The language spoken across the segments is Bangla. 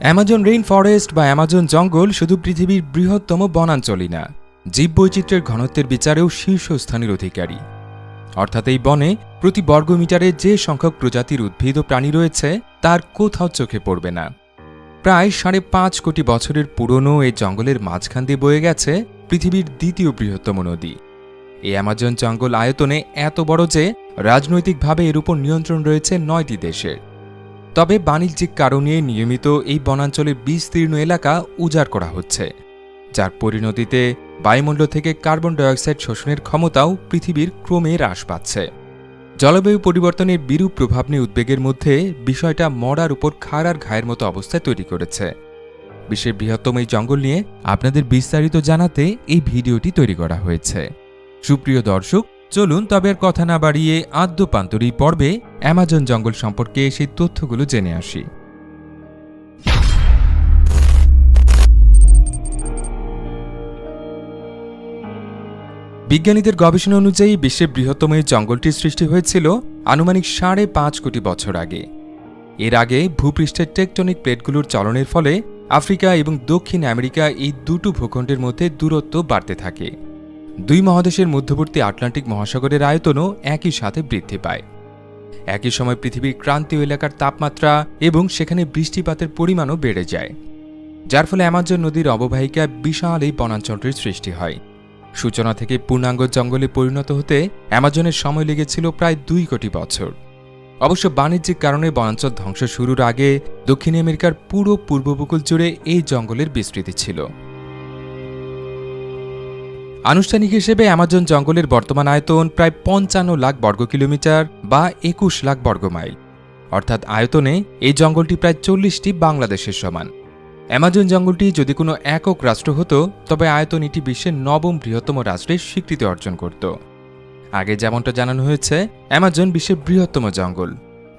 অ্যামাজন রেইন ফরেস্ট বা অ্যামাজন জঙ্গল শুধু পৃথিবীর বৃহত্তম বনাঞ্চলই না, জীববৈচিত্র্যের ঘনত্বের বিচারেও শীর্ষস্থানের অধিকারী। অর্থাৎ এই বনে প্রতি বর্গমিটারে যে সংখ্যক প্রজাতির উদ্ভিদ ও প্রাণী রয়েছে, তার কোথাও চোখে পড়বে না। প্রায় সাড়ে পাঁচ কোটি বছরের পুরনো এই জঙ্গলের মাঝখান দিয়ে বয়ে গেছে পৃথিবীর দ্বিতীয় বৃহত্তম নদী। এই অ্যামাজন জঙ্গল আয়তনে এত বড় যে, রাজনৈতিকভাবে এর উপর নিয়ন্ত্রণ রয়েছে নয়টি দেশের। তবে বাণিজ্যিক কারণে নিয়মিত এই বনাঞ্চলের বিস্তীর্ণ এলাকা উজাড় করা হচ্ছে, যার পরিণতিতে বায়ুমণ্ডল থেকে কার্বন ডাইঅক্সাইড শোষণের ক্ষমতাও পৃথিবীর ক্রমে হ্রাস পাচ্ছে। জলবায়ু পরিবর্তনের বিরূপ প্রভাব নিয়ে উদ্বেগের মধ্যে বিষয়টা মরার উপর খাড়ার ঘায়ের মতো অবস্থায় তৈরি করেছে। বিশ্বের বৃহত্তম এই জঙ্গল নিয়ে আপনাদের বিস্তারিত জানাতে এই ভিডিওটি তৈরি করা হয়েছে। সুপ্রিয় দর্শক চলুন, তবে আর কথা না বাড়িয়ে আদ্যপান্তরী পর্বে অ্যামাজন জঙ্গল সম্পর্কে সেই তথ্যগুলো জেনে আসি। বিজ্ঞানীদের গবেষণা অনুযায়ী বিশ্বের বৃহত্তম এই জঙ্গলটির সৃষ্টি হয়েছিল আনুমানিক সাড়ে পাঁচ কোটি বছর আগে। এর আগে ভূপৃষ্ঠের টেকটনিক প্লেটগুলোর চলনের ফলে আফ্রিকা এবং দক্ষিণ আমেরিকা এই দুটো ভূখণ্ডের মধ্যে দূরত্ব বাড়তে থাকে। দুই মহাদেশের মধ্যবর্তী আটলান্টিক মহাসাগরের আয়তনও একই সাথে বৃদ্ধি পায়। একই সময় পৃথিবীর ক্রান্তীয় এলাকার তাপমাত্রা এবং সেখানে বৃষ্টিপাতের পরিমাণও বেড়ে যায়, যার ফলে অ্যামাজন নদীর অববাহিকায় বিশাল এই বনাঞ্চলটির সৃষ্টি হয়। সূচনা থেকে পূর্ণাঙ্গ জঙ্গলে পরিণত হতে অ্যামাজনের সময় লেগেছিল প্রায় দুই কোটি বছর। অবশ্য বাণিজ্যিক কারণে বনাঞ্চল ধ্বংস শুরুর আগে দক্ষিণ আমেরিকার পুরো পূর্ব উপকূল জুড়ে এই জঙ্গলের বিস্তৃতি ছিল। আনুষ্ঠানিক হিসেবে অ্যামাজন জঙ্গলের বর্তমান আয়তন প্রায় পঞ্চান্ন লাখ বর্গ কিলোমিটার বা একুশ লাখ বর্গমাইল অর্থাৎ আয়তনে এই জঙ্গলটি প্রায় চল্লিশটি বাংলাদেশের সমান। অ্যামাজন জঙ্গলটি যদি কোনো একক রাষ্ট্র হতো, তবে আয়তন এটি বিশ্বের নবম বৃহত্তম রাষ্ট্রের স্বীকৃতি অর্জন করত। আগে যেমনটা জানানো হয়েছে, অ্যামাজন বিশ্বের বৃহত্তম জঙ্গল।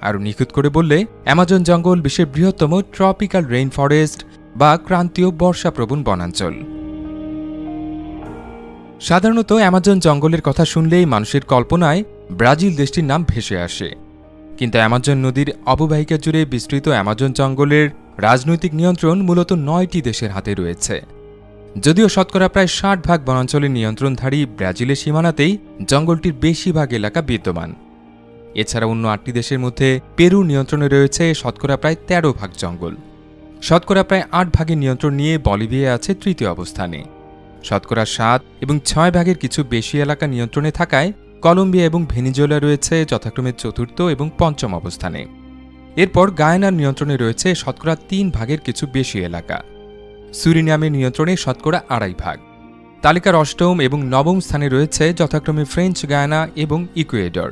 আরও নিখুঁত করে বললে, অ্যামাজন জঙ্গল বিশ্বের বৃহত্তম ট্রপিক্যাল রেইন ফরেস্ট বা ক্রান্তীয় বর্ষাপ্রবণ বনাঞ্চল। সাধারণত অ্যামাজন জঙ্গলের কথা শুনলেই মানুষের কল্পনায় ব্রাজিল দেশটির নাম ভেসে আসে। কিন্তু অ্যামাজন নদীর অববাহিকা জুড়ে বিস্তৃত অ্যামাজন জঙ্গলের রাজনৈতিক নিয়ন্ত্রণ মূলত নয়টি দেশের হাতে রয়েছে। যদিও শতকরা প্রায় ষাট ভাগ বনাঞ্চলের নিয়ন্ত্রণধারী ব্রাজিলের সীমানাতেই জঙ্গলটির বেশিরভাগ এলাকা বিদ্যমান। এছাড়া অন্য আটটি দেশের মধ্যে পেরু নিয়ন্ত্রণে রয়েছে শতকরা প্রায় তেরো ভাগ জঙ্গল। শতকরা প্রায় আট ভাগের নিয়ন্ত্রণ নিয়ে বলিভিয়া আছে তৃতীয় অবস্থানে। শতকরা সাত এবং ছয় ভাগের কিছু বেশি এলাকা নিয়ন্ত্রণে থাকায় কলম্বিয়া এবং ভেনিজুয়েলা রয়েছে যথাক্রমে চতুর্থ এবং পঞ্চম অবস্থানে। এরপর গায়নার নিয়ন্ত্রণে রয়েছে শতকরা তিন ভাগের কিছু বেশি এলাকা। সুরিনামের নিয়ন্ত্রণে শতকরা আড়াই ভাগ। তালিকার অষ্টম এবং নবম স্থানে রয়েছে যথাক্রমে ফ্রেঞ্চ গায়ানা এবং ইকুয়েডর।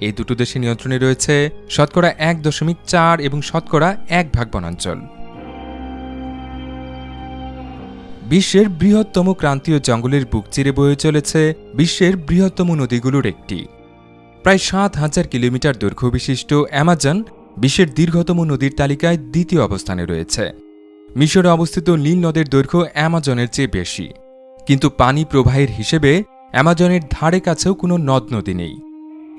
এই দুটো দেশের নিয়ন্ত্রণে রয়েছে শতকরা এক দশমিক চার এবং শতকরা এক ভাগ বনাঞ্চল। বিশ্বের বৃহত্তম ক্রান্তীয় জঙ্গলের বুক চিরে বয়ে চলেছে বিশ্বের বৃহত্তম নদীগুলোর একটি। প্রায় সাত হাজার কিলোমিটার দৈর্ঘ্য বিশিষ্ট অ্যামাজন বিশ্বের দীর্ঘতম নদীর তালিকায় দ্বিতীয় অবস্থানে রয়েছে। মিশরে অবস্থিত নীল নদের দৈর্ঘ্য অ্যামাজনের চেয়ে বেশি। কিন্তু পানি প্রবাহের হিসেবে অ্যামাজনের ধারে কাছেও কোনো নদ নদী নেই।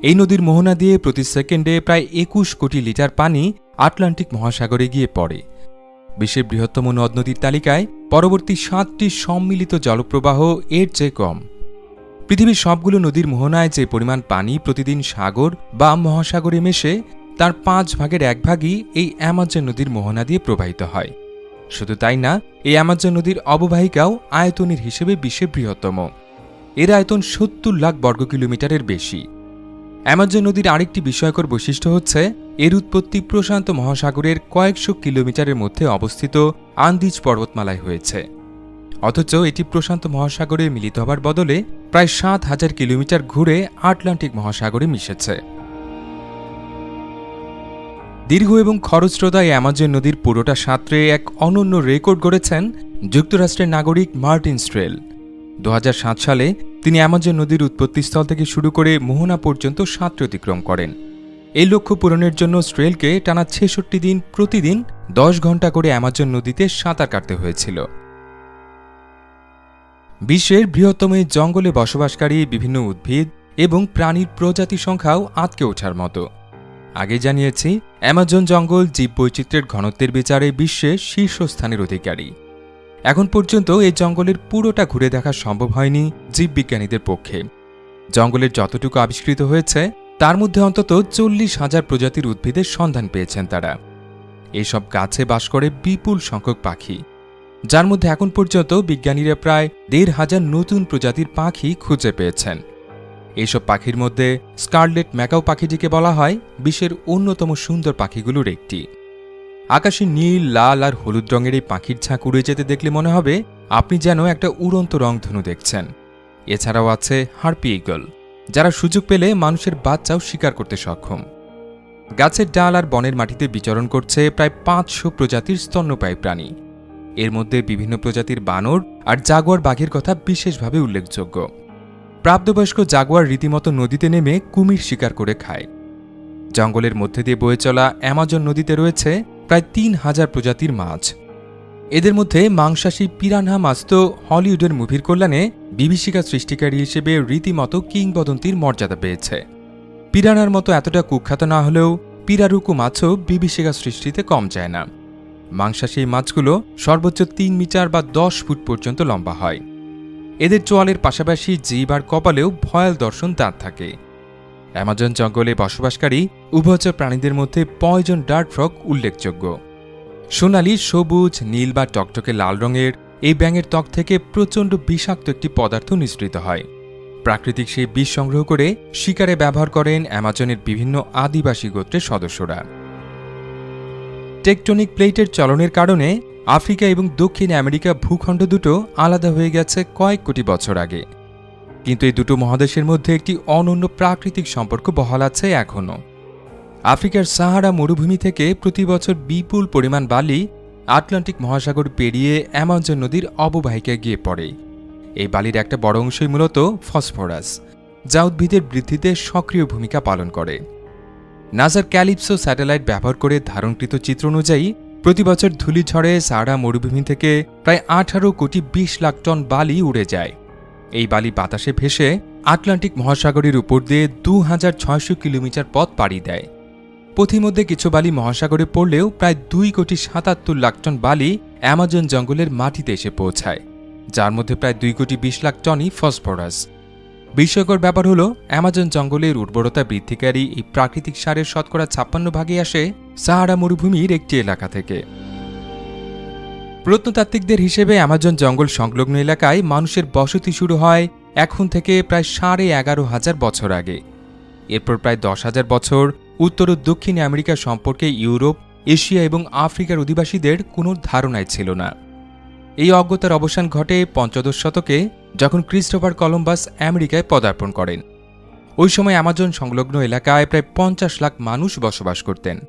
এই নদীর মোহনা দিয়ে প্রতি সেকেন্ডে প্রায় একুশ কোটি লিটার পানি আটলান্টিক মহাসাগরে গিয়ে পড়ে। বিশ্বের বৃহত্তম নদ নদীর তালিকায় পরবর্তী সাতটি সম্মিলিত জলপ্রবাহ এর চেয়ে কম। পৃথিবীর সবগুলো নদীর মোহনায় যে পরিমাণ পানি প্রতিদিন সাগর বা মহাসাগরে মেশে, তার পাঁচ ভাগের এক ভাগই এই অ্যামাজন নদীর মোহনা দিয়ে প্রবাহিত হয়। শুধু তাই না, এই অ্যামাজন নদীর অববাহিকাও আয়তনের হিসেবে বিশ্বের বৃহত্তম। এর আয়তন সত্তর লাখ বর্গ কিলোমিটারের বেশি। অ্যামাজন নদীর আরেকটি বিস্ময়কর বৈশিষ্ট্য হচ্ছে, এর উৎপত্তি প্রশান্ত মহাসাগরের কয়েকশো কিলোমিটারের মধ্যে অবস্থিত আন্দিজ পর্বতমালায় হয়েছে। অথচ এটি প্রশান্ত মহাসাগরে মিলিত হবার বদলে প্রায় সাত হাজার কিলোমিটার ঘুরে আটলান্টিক মহাসাগরে মিশেছে। দীর্ঘ এবং খরস্রোতা এই অ্যামাজন নদীর পুরোটা সাঁতরে এক অনন্য রেকর্ড গড়েছেন যুক্তরাষ্ট্রের নাগরিক মার্টিন স্ট্রেল। দু হাজার সাত সালে তিনি অ্যামাজন নদীর উৎপত্তিস্থল থেকে শুরু করে মোহনা পর্যন্ত সাঁতরে অতিক্রম করেন। এই লক্ষ্য পূরণের জন্য স্ট্রেলকে টানা ছেষট্টি দিন প্রতিদিন দশ ঘণ্টা করে অ্যামাজন নদীতে সাঁতার কাটতে হয়েছিল। বিশ্বের বৃহত্তম জঙ্গলে বসবাসকারী বিভিন্ন উদ্ভিদ এবং প্রাণীর প্রজাতি সংখ্যাও আটকে ওঠার মতো। আগে জানিয়েছি, অ্যামাজন জঙ্গল জীববৈচিত্র্যের ঘনত্বের বিচারে বিশ্বের শীর্ষস্থানের অধিকারী। এখন পর্যন্ত এই জঙ্গলের পুরোটা ঘুরে দেখা সম্ভব হয়নি জীববিজ্ঞানীদের পক্ষে। জঙ্গলের যতটুকু আবিষ্কৃত হয়েছে, তার মধ্যে অন্তত চল্লিশ হাজার প্রজাতির উদ্ভিদের সন্ধান পেয়েছেন তারা। এসব গাছে বাস করে বিপুল সংখ্যক পাখি। যার মধ্যে এখন পর্যন্ত বিজ্ঞানীরা প্রায় দেড় হাজার নতুন প্রজাতির পাখি খুঁজে পেয়েছেন। এইসব পাখির মধ্যে স্কারলেট ম্যাকাও পাখিটিকে বলা হয় বিশ্বের অন্যতম সুন্দর পাখিগুলোর একটি। আকাশে নীল, লাল আর হলুদ রঙের এই পাখির ঝাঁক উড়ে যেতে দেখলে মনে হবে আপনি যেন একটা উড়ন্ত রংধনু দেখছেন। এছাড়াও আছে হার্পি ইগল যারা সুযোগ পেলে মানুষের বাচ্চাও শিকার করতে সক্ষম। গাছের ডাল আর বনের মাটিতে বিচরণ করছে প্রায় পাঁচশো প্রজাতির স্তন্যপায়ী প্রাণী। এর মধ্যে বিভিন্ন প্রজাতির বানর আর জাগুয়ার বাঘের কথা বিশেষভাবে উল্লেখযোগ্য। প্রাপ্তবয়স্ক জাগুয়ার রীতিমতো নদীতে নেমে কুমির শিকার করে খায়। জঙ্গলের মধ্যে দিয়ে বয়ে চলা অ্যামাজন নদীতে রয়েছে প্রায় তিন হাজার প্রজাতির মাছ। এদের মধ্যে মাংসাশী পিরানহা মাছ তো হলিউডের মুভির কল্যাণে বিভীষিকা সৃষ্টিকারী হিসেবে রীতিমতো কিংবদন্তির মর্যাদা পেয়েছে। পিরানার মতো এতটা কুখ্যাত না হলেও পিরারুকু মাছও বিভীষিকা সৃষ্টিতে কম যায় না। মাংসাশী মাছগুলো সর্বোচ্চ তিন মিটার বা দশ ফুট পর্যন্ত লম্বা হয়। এদের চোয়ালের পাশাপাশি জীব আর কপালেও ভয়াল দর্শন দাঁত থাকে। অ্যামাজন জঙ্গলে বসবাসকারী উভচর প্রাণীদের মধ্যে পয়জন ডার্ট ফ্রক উল্লেখযোগ্য। সোনালি, সবুজ, নীল বা টকটকে লাল রঙের এই ব্যাঙের ত্বক থেকে প্রচণ্ড বিষাক্ত একটি পদার্থ নিঃসৃত হয়। প্রাকৃতিক সেই বিষ সংগ্রহ করে শিকারে ব্যবহার করেন অ্যামাজনের বিভিন্ন আদিবাসী গোত্রের সদস্যরা। টেকটনিক প্লেটের চলনের কারণে আফ্রিকা এবং দক্ষিণ আমেরিকা ভূখণ্ড দুটো আলাদা হয়ে গেছে কয়েক কোটি বছর আগে। কিন্তু এই দুটো মহাদেশের মধ্যে একটি অনন্য প্রাকৃতিক সম্পর্ক বহাল আছে এখনও। আফ্রিকার সাহারা মরুভূমি থেকে প্রতি বছর বিপুল পরিমাণ বালি আটলান্টিক মহাসাগর পেরিয়ে অ্যামাজন নদীর অববাহিকায় গিয়ে পড়ে। এই বালির একটা বড় অংশই মূলত ফসফরাস, যা উদ্ভিদের বৃদ্ধিতে সক্রিয় ভূমিকা পালন করে। নাসার ক্যালিপসো স্যাটেলাইট ব্যবহার করে ধারণকৃত চিত্র অনুযায়ী, প্রতি বছর ধূলিঝড়ে সাহারা মরুভূমি থেকে প্রায় আঠারো কোটি বিশ লাখ টন বালি উড়ে যায়। এই বালি বাতাসে ভেসে আটলান্টিক মহাসাগরের উপর দিয়ে দু হাজার ছয়শো কিলোমিটার পথ পাড়ি দেয়। পথিমধ্যে কিছু বালি মহাসাগরে পড়লেও প্রায় দুই কোটি সাতাত্তর লাখ টন বালি অ্যামাজন জঙ্গলের মাটিতে এসে পৌঁছায়, যার মধ্যে প্রায় দুই কোটি বিশ লাখ টনই ফসফরাস। বিস্ময়কর ব্যাপার হলো, অ্যামাজন জঙ্গলের উর্বরতা বৃদ্ধিকারী এই প্রাকৃতিক সারের শতকরা ছাপ্পান্ন ভাগে আসে সাহারা মরুভূমির একটি এলাকা থেকে। প্রত্নতাত্ত্বিকদের হিসেবে অ্যামাজন জঙ্গল সংলগ্ন এলাকায় মানুষের বসতি শুরু হয় এখন থেকে প্রায় সাড়ে এগারো হাজার বছর আগে। এরপর প্রায় দশ হাজার বছর উত্তর ও দক্ষিণ আমেরিকা সম্পর্কে ইউরোপ, এশিয়া এবং আফ্রিকার অধিবাসীদের কোনো ধারণাই ছিল না। এই অজ্ঞতার অবসান ঘটে পঞ্চদশ শতকে, যখন ক্রিস্টোফার কলম্বাস আমেরিকায় পদার্পণ করেন। ওই সময় অ্যামাজন সংলগ্ন এলাকায় প্রায় পঞ্চাশ লাখ মানুষ বসবাস করতেন।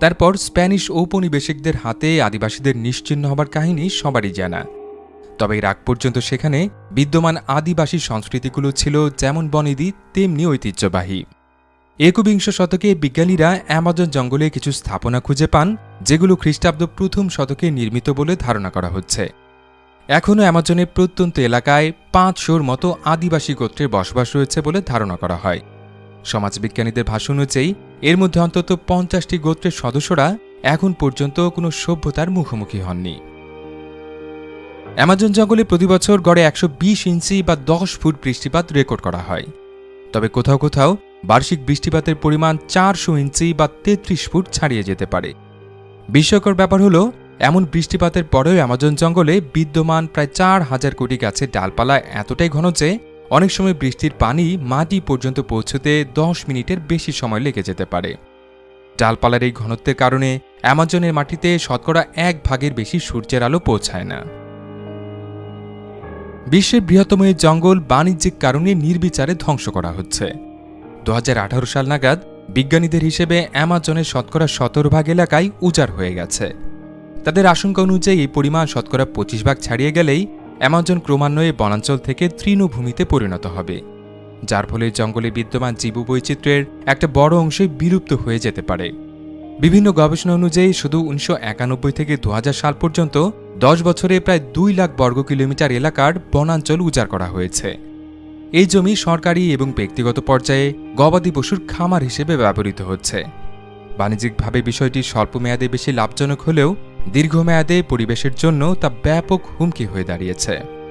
তারপর স্প্যানিশ ঔপনিবেশিকদের হাতে আদিবাসীদের নিশ্চিহ্ন হবার কাহিনী সবারই জানা। তবে এর আগ পর্যন্ত সেখানে বিদ্যমান আদিবাসী সংস্কৃতিগুলো ছিল যেমন বনেদি, তেমনি ঐতিহ্যবাহী। একবিংশ শতকে বিজ্ঞানীরা অ্যামাজন জঙ্গলে কিছু স্থাপনা খুঁজে পান, যেগুলো খ্রিস্টাব্দ প্রথম শতকে নির্মিত বলে ধারণা করা হচ্ছে। এখনও অ্যামাজনের প্রত্যন্ত এলাকায় পাঁচশোর মতো আদিবাসী গোত্রের বসবাস রয়েছে বলে ধারণা করা হয়। সমাজবিজ্ঞানীদের ভাষ্য অনুযায়ী, এর মধ্যে অন্তত পঞ্চাশটি গোত্রের সদস্যরা এখন পর্যন্ত কোনো সভ্যতার মুখোমুখি হননি। অ্যামাজন জঙ্গলে প্রতি বছর গড়ে একশো বিশ ইঞ্চি বা দশ ফুট বৃষ্টিপাত রেকর্ড করা হয়। তবে কোথাও কোথাও বার্ষিক বৃষ্টিপাতের পরিমাণ চারশো ইঞ্চি বা তেত্রিশ ফুট ছাড়িয়ে যেতে পারে। বিস্ময়কর ব্যাপার হলো, এমন বৃষ্টিপাতের পরেও অ্যামাজন জঙ্গলে বিদ্যমান প্রায় চার হাজার কোটি গাছের ডালপালা এতটাই ঘন যে, অনেক সময় বৃষ্টির পানি মাটি পর্যন্ত পৌঁছতে দশ মিনিটের বেশি সময় লেগে যেতে পারে। ডালপালার এই ঘনত্বের কারণে অ্যামাজনের মাটিতে শতকরা এক ভাগের বেশি সূর্যের আলো পৌঁছায় না। বিশ্বের বৃহত্তম এই জঙ্গল বাণিজ্যিক কারণে নির্বিচারে ধ্বংস করা হচ্ছে। দু হাজার আঠারো সাল নাগাদ বিজ্ঞানীদের হিসেবে অ্যামাজনের শতকরা সতেরো ভাগ এলাকায় উজাড় হয়ে গেছে। তাদের আশঙ্কা অনুযায়ী এই পরিমাণ শতকরা পঁচিশ ভাগ ছাড়িয়ে গেলেই অ্যামাজন ক্রমান্বয়ে বনাঞ্চল থেকে তৃণভূমিতে পরিণত হবে, যার ফলে জঙ্গলে বিদ্যমান জীববৈচিত্র্যের একটা বড় অংশই বিলুপ্ত হয়ে যেতে পারে। বিভিন্ন গবেষণা অনুযায়ী শুধু উনিশশো একানব্বই থেকে দু হাজার সাল পর্যন্ত দশ বছরে প্রায় দুই লাখ বর্গ কিলোমিটার এলাকার বনাঞ্চল উজাড় করা হয়েছে। এই জমি সরকারি এবং ব্যক্তিগত পর্যায়ে গবাদি পশুর খামার হিসেবে ব্যবহৃত হচ্ছে। বাণিজ্যিকভাবে বিষয়টি স্বল্প মেয়াদে বেশি লাভজনক হলেও দীর্ঘমেয়াদে পরিবেশের জন্য তা ব্যাপক হুমকি হয়ে দাঁড়িয়েছে।